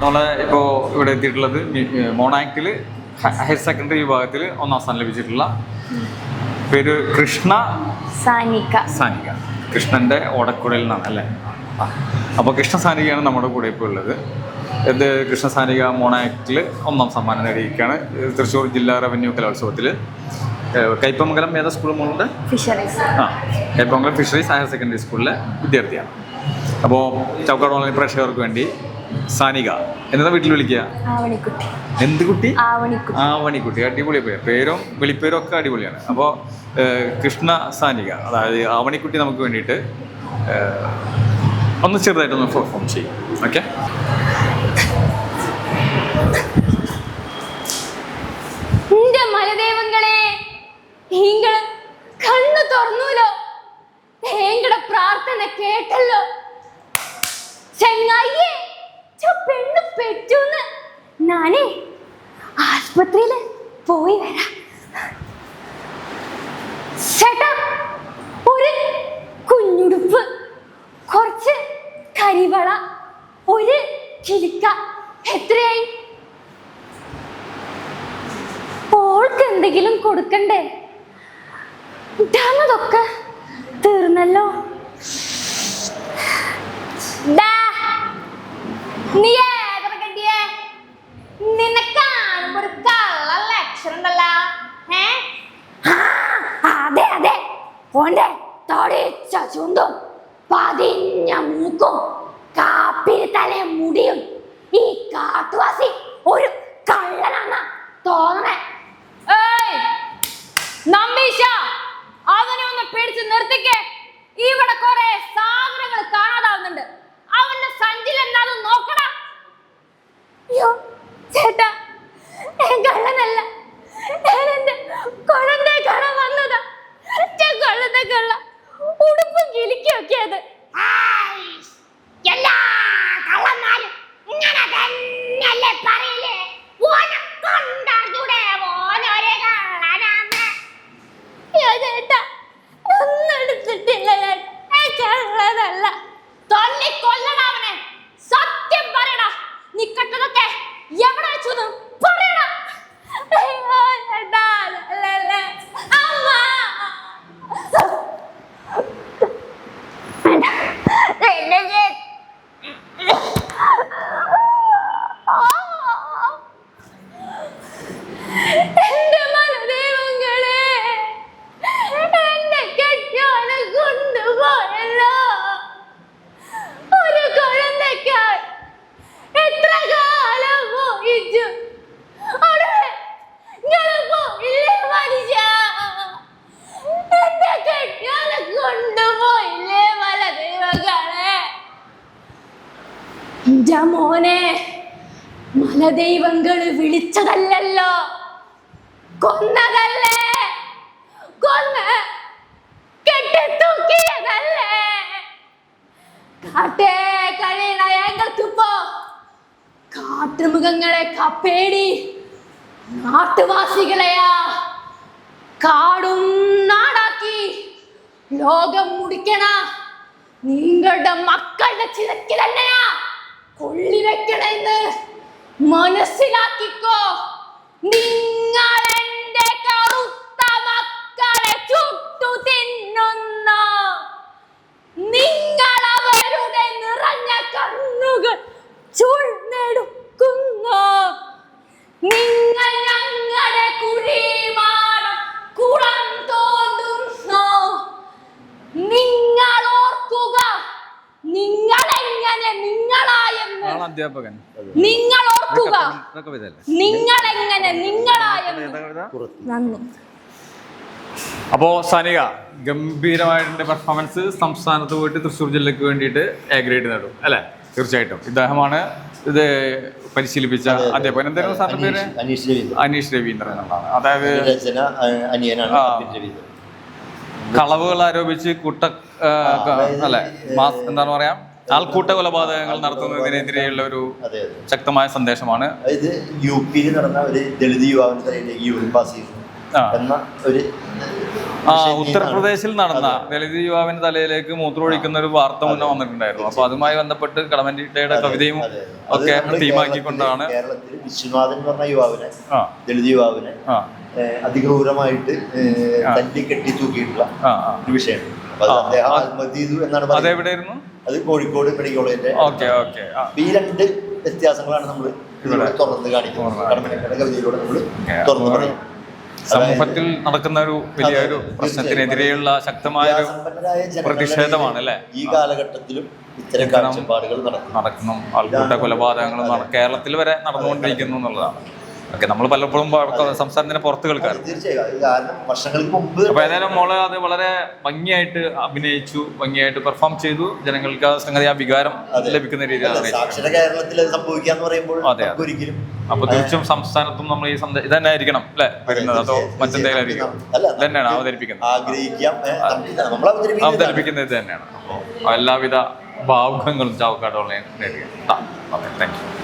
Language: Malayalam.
നമ്മളെ ഇപ്പോൾ ഇവിടെ എത്തിയിട്ടുള്ളത് മോണാക്ടിൽ ഹയർ സെക്കൻഡറി വിഭാഗത്തിൽ ഒന്നാം സ്ഥാനം ലഭിച്ചിട്ടുള്ള പേര് കൃഷ്ണ സാനിക സാനിക കൃഷ്ണന്റെ ഓടക്കുടയിൽ നിന്നാണ് അല്ലേ? അപ്പോൾ കൃഷ്ണ സാനികയാണ് നമ്മുടെ കൂടെ ഇപ്പോൾ ഉള്ളത്. എന്ത് കൃഷ്ണ സാനിക മോണാക്ടിൽ ഒന്നാം സമ്മാനം നേടിയിരിക്കുകയാണ്. തൃശ്ശൂർ ജില്ലാ റവന്യൂ കലോത്സവത്തിൽ കൈപ്പമംഗലം ഏതാ സ്കൂൾ മോളുണ്ട് ഫിഷറീസ്. ആ കൈപ്പമംഗലം ഫിഷറീസ് ഹയർ സെക്കൻഡറി സ്കൂളിലെ വിദ്യാർത്ഥിയാണ്. അപ്പോൾ ചൗക്കാട് ഓൺലൈൻ പ്രേക്ഷകർക്ക് വേണ്ടി സാനിക. എന്താ വീട്ടിൽ വിളിക്കുക? എന്ത് കുട്ടി? ആവണിക്കുട്ടി. അടിപൊളി പേര്. പേരും വിളിപ്പേരും ഒക്കെ അടിപൊളിയാണ്. അപ്പോൾ കൃഷ്ണ സാനിക. അതായത് ആവണിക്കുട്ടി നമുക്ക് വേണ്ടിയിട്ട് ചെറുതായിട്ട് ഒന്ന് ചെറുതായിട്ടൊന്ന് പെർഫോം ചെയ്യും. ഓക്കെ മലദേവങ്ങളെ നിങ്ങൾ കണ്ണു തുറന്നൂലോ? പ്രാർത്ഥന കേട്ടല്ലോ? ഞാനേ ആശുപത്രിയിൽ പോയി വരാം. ചേട്ടാ ഒരു കുഞ്ഞുടുപ്പ് കുറച്ച് കരിവള ഒരു കിലുക്ക എത്രയായി? ഓൾക്ക് എന്തെങ്കിലും കൊടുക്കണ്ടേ? ഇതാണതൊക്കെ തീർന്നല്ലോ. ചുണ്ടും പതിഞ്ഞ മൂക്കും കാപ്പിരി തലേ മുടിയും ഈ കാട്ടുവാസി ഒരു കള്ളനാണ് തോന്നണേ. നമ്പീശ അവനെ ഒന്ന് പിടിച്ച് നിർത്തിക്കേ. ഇവിടെ കുറെ സാധനങ്ങൾ കാണാതാവുന്നുണ്ട്. അവന്റെ സഞ്ചിൽ എന്താണെന്ന് നോക്കടാ. ചേട്ടാ കള്ളനല്ല. കള്ളനല്ല തൊല്ലി കൊല്ലടാ എന്റെ മോനെ മലദൈവങ്ങൾ വിളിച്ചതല്ലല്ലോ. കൊന്നതല്ലേ? കൊന്ന് കാട്ടുമൃഗങ്ങളെ കപ്പേടി. നാട്ടുവാസികളെയാ കാടും നാടാക്കി. ലോകം മുടിക്കണ നിങ്ങളുടെ മക്കളുടെ ചിതക്ക് തന്നെയാ. കൊള്ളി വെക്കണെന്ന് മനസ്സിലാക്കിക്കോ. നിങ്ങൾ അധ്യാപകൻ. നിങ്ങൾ ഓർക്കുക. നിങ്ങൾ എങ്ങനെ നിങ്ങളായെന്ന് അപ്പോ സനിക ഗംഭീരമായിട്ടുള്ള പെർഫോമൻസ് സംസ്ഥാനത്ത് പോയിട്ട് തൃശ്ശൂർ ജില്ലയ്ക്ക് വേണ്ടിയിട്ട് എ ഗ്രേഡ് നേടും അല്ലെ? തീർച്ചയായിട്ടും. ഇദ്ദേഹമാണ് ഇത് പരിശീലിപ്പിച്ച അധ്യാപകൻ. എന്തായിരുന്നു സാറിന്റെ പേര്? അനീഷ് രവീന്ദ്രൻ. അനീഷ് രവീന്ദ്രൻ അതായത്. കളവുകൾ ആരോപിച്ച് കുട്ട അല്ലെ? മാസ് എന്താണ് പറയാ? ആൾക്കൂട്ട കൊലപാതകങ്ങൾ നടത്തുന്നതിനെതിരെയുള്ള ഒരു ശക്തമായ സന്ദേശമാണ്. അതായത് യു പിയിൽ നടന്ന ഒരു ദളിത് യുവാവിന്റെ തലയിലേക്ക് യൂറിൻ പാസ് ചെയ്തു ആ. എന്ന ഒരു ആ ഉത്തർപ്രദേശിൽ നടന്ന ദളിത് യുവാവിന്റെ തലയിലേക്ക് മൂത്രമൊഴിക്കുന്ന ഒരു വാർത്ത മുന്നേ വന്നിട്ടുണ്ടായിരുന്നു. അപ്പൊ അതുമായി ബന്ധപ്പെട്ട് കടമൻഡിറ്റയുടെ കവിതയും ഒക്കെ തീമാക്കിക്കൊണ്ടാണ് കേരളത്തിൽ വിശ്വനാഥൻ എന്ന് പറഞ്ഞ യുവാവിനെ ദളിത് യുവാവിനെ അതിക്രൂരമായിട്ട് തല്ലി കെട്ടി തൂക്കിയിട്ടുള്ള ഒരു വിഷയം അതെവിടെയായിരുന്നു? അത് കോഴിക്കോട് മെഡിക്കൽ കോളേജിന്റെ ഓക്കെ. ഓക്കെ ഈ രണ്ട് വ്യത്യാസങ്ങളാണ് നമ്മൾ ഇതിലൂടെ തുറന്ന് കാണിക്കുന്നത്. കവിതയിലൂടെ നമ്മൾ തുറന്ന് പറയും സമൂഹത്തിൽ നടക്കുന്ന ഒരു വലിയൊരു പ്രശ്നത്തിനെതിരെയുള്ള ശക്തമായ ഒരു പ്രതിഷേധമാണ് അല്ലേ? ഈ കാലഘട്ടത്തിലും ഇത്തരം കാഴ്ചപ്പാടുകൾ നടക്കും നടക്കുന്നു. ആൾക്കൂട്ട കൊലപാതകങ്ങളും കേരളത്തിൽ വരെ നടന്നുകൊണ്ടിരിക്കുന്നു എന്നുള്ളതാണ്. ഓക്കെ നമ്മൾ പലപ്പോഴും സംസ്ഥാനത്തിന് പുറത്ത് കേൾക്കാറ് അപ്പൊ ഏതായാലും മോൾ അത് വളരെ ഭംഗിയായിട്ട് അഭിനയിച്ചു ഭംഗിയായിട്ട് പെർഫോം ചെയ്തു. ജനങ്ങൾക്ക് ആ സംഗതി ആ വികാരം ലഭിക്കുന്ന രീതിയിലാണ് കേരളത്തിൽ സംഭവിക്കാന്ന് പറയുമ്പോൾ അതെ, ഒരിക്കലും അപ്പൊ തീർച്ചയായും സംസ്ഥാനത്തും നമ്മൾ ഈ ഇത് ഇതന്നെ ആയിരിക്കണം അല്ലെ വരുന്നത്. അതോ മറ്റെന്തെങ്കിലും ആയിരിക്കും. അല്ല, ഇതന്നെയാണ് അവതരിപ്പിക്കുന്നത്. അവതരിപ്പിക്കുന്നത് ഇത് തന്നെയാണ് അപ്പോൾ എല്ലാവിധ ഭാവുകങ്ങളും ചാവക്കാട് ഓൺലൈൻ നേടുക